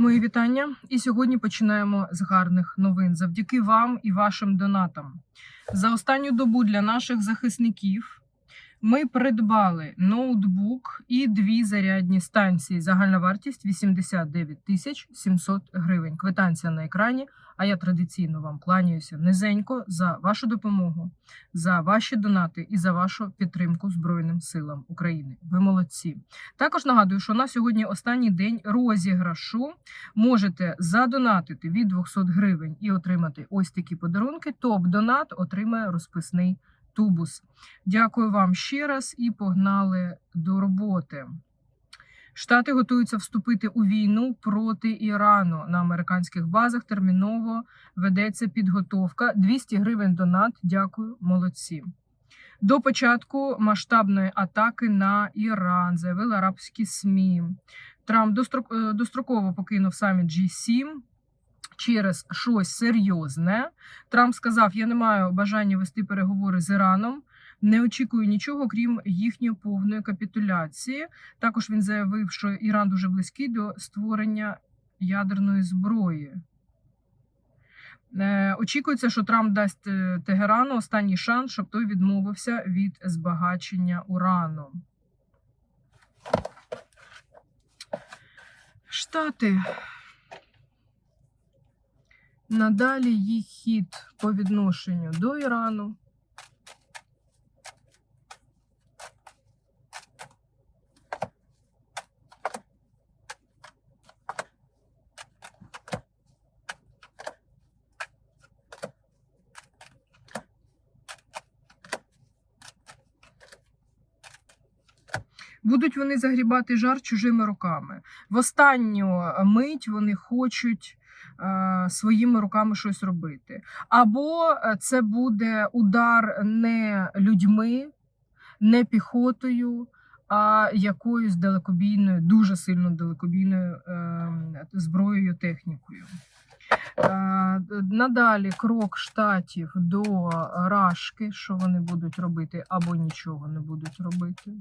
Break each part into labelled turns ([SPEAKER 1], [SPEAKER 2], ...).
[SPEAKER 1] Мої вітання. І сьогодні починаємо з гарних новин. Завдяки вам і вашим донатам. За останню добу для наших захисників ми придбали ноутбук і дві зарядні станції. Загальна вартість 89 тисяч 700 гривень. Квитанція на екрані. А я традиційно вам кланяюся низенько за вашу допомогу, за ваші донати і за вашу підтримку Збройним силам України. Ви молодці. Також нагадую, що на сьогодні останній день розіграшу можете задонатити від 200 гривень і отримати ось такі подарунки. Топ-донат отримає розписний тубус. Дякую вам ще раз і погнали до роботи. Штати готуються вступити у війну проти Ірану. На американських базах терміново ведеться підготовка. 200 гривень донат. Дякую, молодці. До початку масштабної атаки на Іран заявили арабські СМІ. Трамп е, достроково покинув саміт G7 через щось серйозне. Трамп сказав: Я не маю бажання вести переговори з Іраном. Не очікую нічого, крім їхньої повної капітуляції. Також він заявив, що Іран дуже близький до створення ядерної зброї. Е, Очікується, що Трамп дасть е, Тегерану останній шанс, щоб той відмовився від збагачення урану. Штати. Надалі їх хід по відношенню до Ірану. Будуть вони загрібати жар чужими руками. В останню мить вони хочуть своїми руками щось робити. Або е, це буде удар не людьми, не піхотою, а якоюсь далекобійною, дуже сильно далекобійною е, зброєю, технікою. Е, Надалі крок штатів до рашки, що вони будуть робити, або нічого не будуть робити. Е,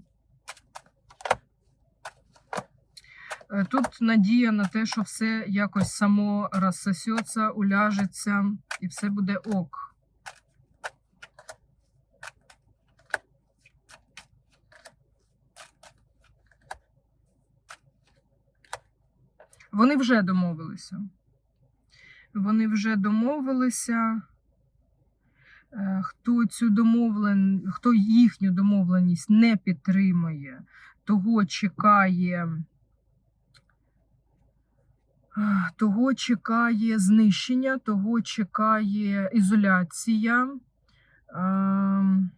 [SPEAKER 1] Тут надія на те, що все якось само розсосеться, уляжеться і все буде ок. Вони вже домовилися. Вони вже домовилися. Е, Хто цю домовлен... хто їхню домовленість не підтримає, того чекає. Того чекає знищення, того чекає ізоляція. Ем,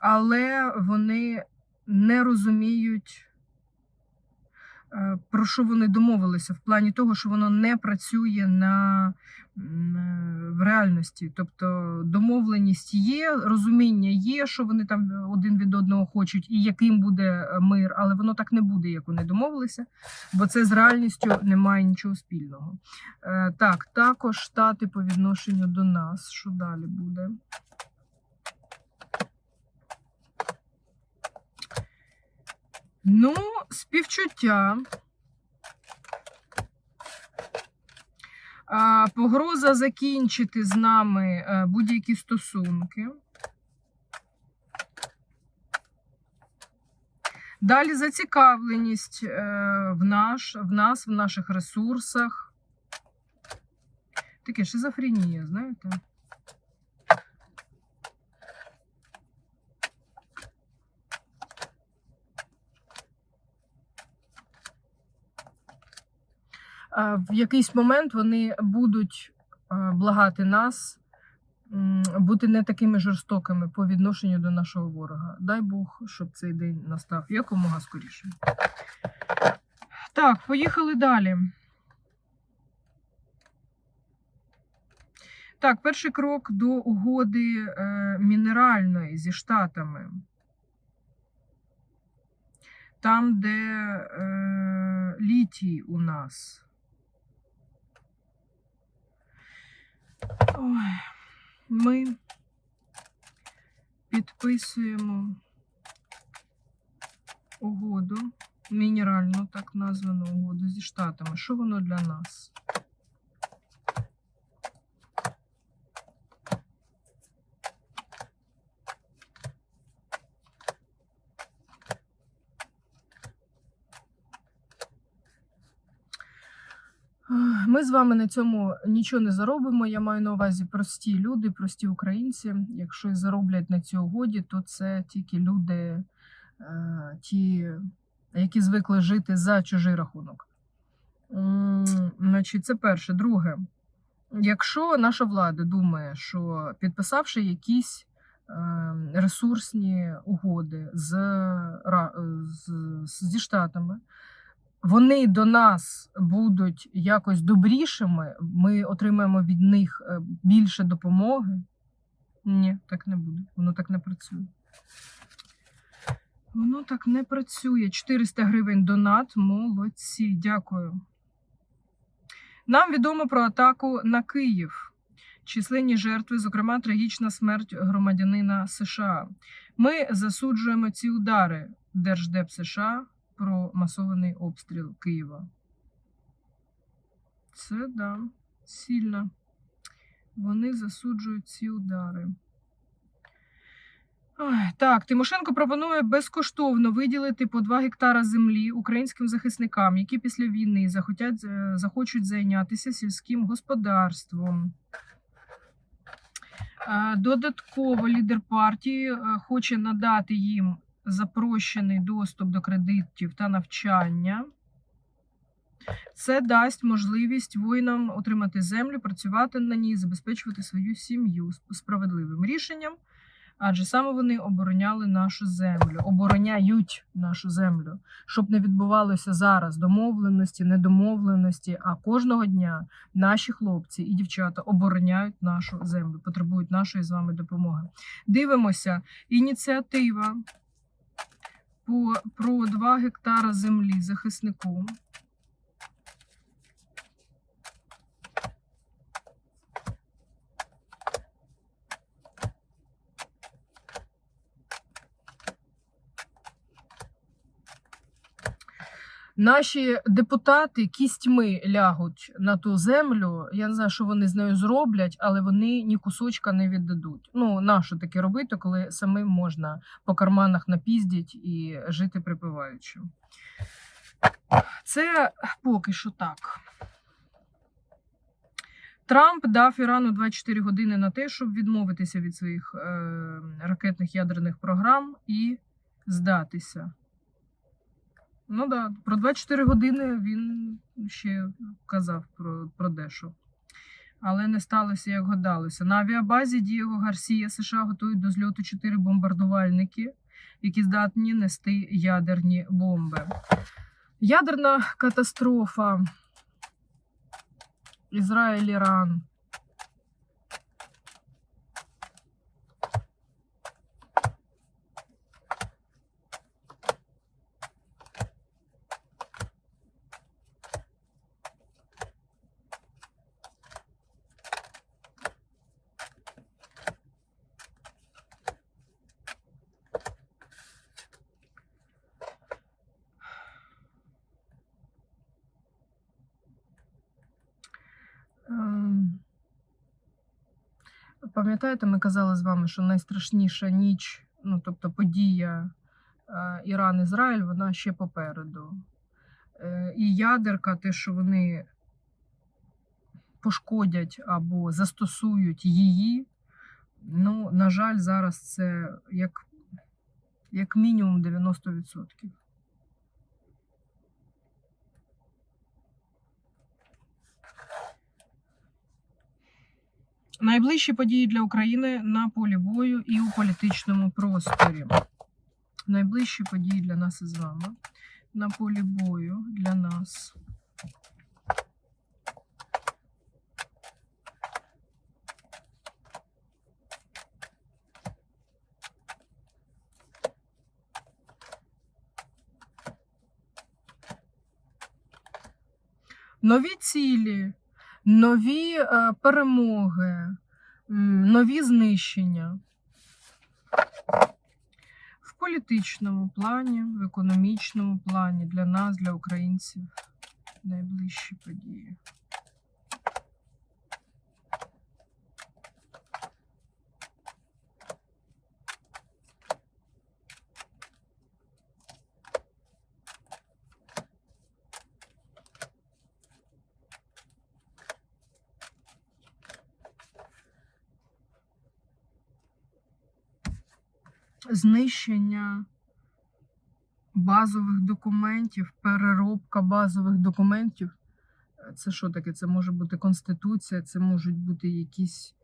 [SPEAKER 1] Але вони не розуміють, про що вони домовилися, в плані того, що воно не працює на, е, в реальності. Тобто домовленість є, розуміння є, що вони там один від одного хочуть, і яким буде е, мир, але воно так не буде, як вони домовилися, бо це з реальністю не має нічого спільного. Е, Так, також штати по відношенню до нас. Що далі буде? Ну, співчуття. Погроза закінчити з нами е, будь-які стосунки. Далі зацікавленість е, в, наш, в нас, в наших ресурсах. Таке шизофренія, знаєте? В якийсь момент вони будуть е, благати нас бути не такими жорстокими по відношенню до нашого ворога. Дай Бог, щоб цей день настав якомога скоріше. Так, поїхали далі. Так, перший крок до угоди е, мінеральної зі Штатами. Там, де е, літій у нас. Ой, ми підписуємо угоду мінеральну так названу угоду зі Штатами. Що воно для нас? Ми з вами на цьому нічого не заробимо. Я маю на увазі прості люди, прості українці. Якщо і зароблять на цій угоді, то це тільки люди, е, ті, які звикли жити за чужий рахунок. Значить, це перше. Друге, якщо наша влада думає, що підписавши якісь е, ресурсні угоди з, з, зі Штатами, вони до нас будуть якось добрішими, ми отримаємо від них е, більше допомоги. Ні, так не буде. Воно так не працює. Воно так не працює. 400 гривень донат. Молодці. Дякую. Нам відомо про атаку на Київ. Численні жертви, зокрема, трагічна смерть громадянина США. Ми засуджуємо ці удари Держдеп США про масований обстріл Києва. Це да, сильно. Вони засуджують ці удари. Так, Тимошенко пропонує безкоштовно виділити по 2 гектара землі українським захисникам, які після війни захотять, е, захочуть зайнятися сільським господарством. Е, Додатково лідер партії е, хоче надати їм запрощений доступ до кредитів та навчання. Це дасть можливість воїнам отримати землю, працювати на ній, забезпечувати свою сім'ю справедливим рішенням, адже саме вони обороняли нашу землю, обороняють нашу землю, щоб не відбувалося зараз домовленості, недомовленості. А кожного дня наші хлопці і дівчата обороняють нашу землю, потребують нашої з вами допомоги. Дивимося, ініціатива по, про 2 гектара землі захиснику. Наші депутати кістьми лягуть на ту землю. Я не знаю, що вони з нею зроблять, але вони ні кусочка не віддадуть. Ну, нащо таке робити, коли самим можна по карманах напіздіть і жити припиваючи. Це поки що так. Трамп дав Ірану 24 години на те, щоб відмовитися від своїх е, ракетних ядерних програм і здатися. Ну так, да, про 24 години він ще казав про, про дещо. Але не сталося, як гадалося. На авіабазі Дієго Гарсія США готують до зльоту 4 бомбардувальники, які здатні нести ядерні бомби. Ядерна катастрофа. Ізраїль, Іран. Пам'ятаєте, ми казали з вами, що найстрашніша ніч, ну тобто подія е, Іран-Ізраїль, вона ще попереду. Е, І ядерка, те, що вони пошкодять або застосують її, ну, на жаль, зараз це як, як мінімум 90%. Найближчі події для України на полі бою і у політичному просторі. Найближчі події для нас із вами на полі бою для нас. Нові цілі, нові е, перемоги, нові знищення. В політичному плані, в економічному плані для нас, для українців найближчі події. Знищення базових документів, переробка базових документів. Це що таке? Це може бути конституція, це можуть бути якісь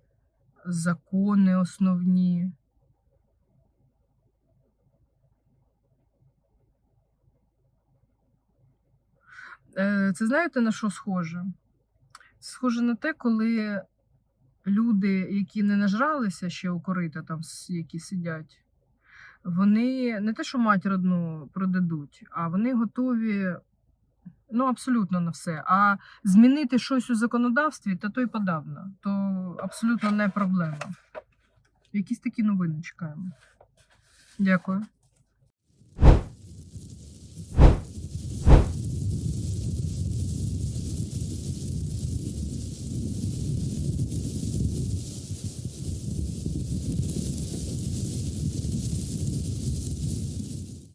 [SPEAKER 1] закони основні. Е, Це знаєте на що схоже? Схоже на те, коли люди, які не нажралися ще у корита, там які сидять, вони не те, що матір одну продадуть, а вони готові ну, абсолютно на все. А змінити щось у законодавстві, та то й подавно. То абсолютно не проблема. Якісь такі новини чекаємо. Дякую.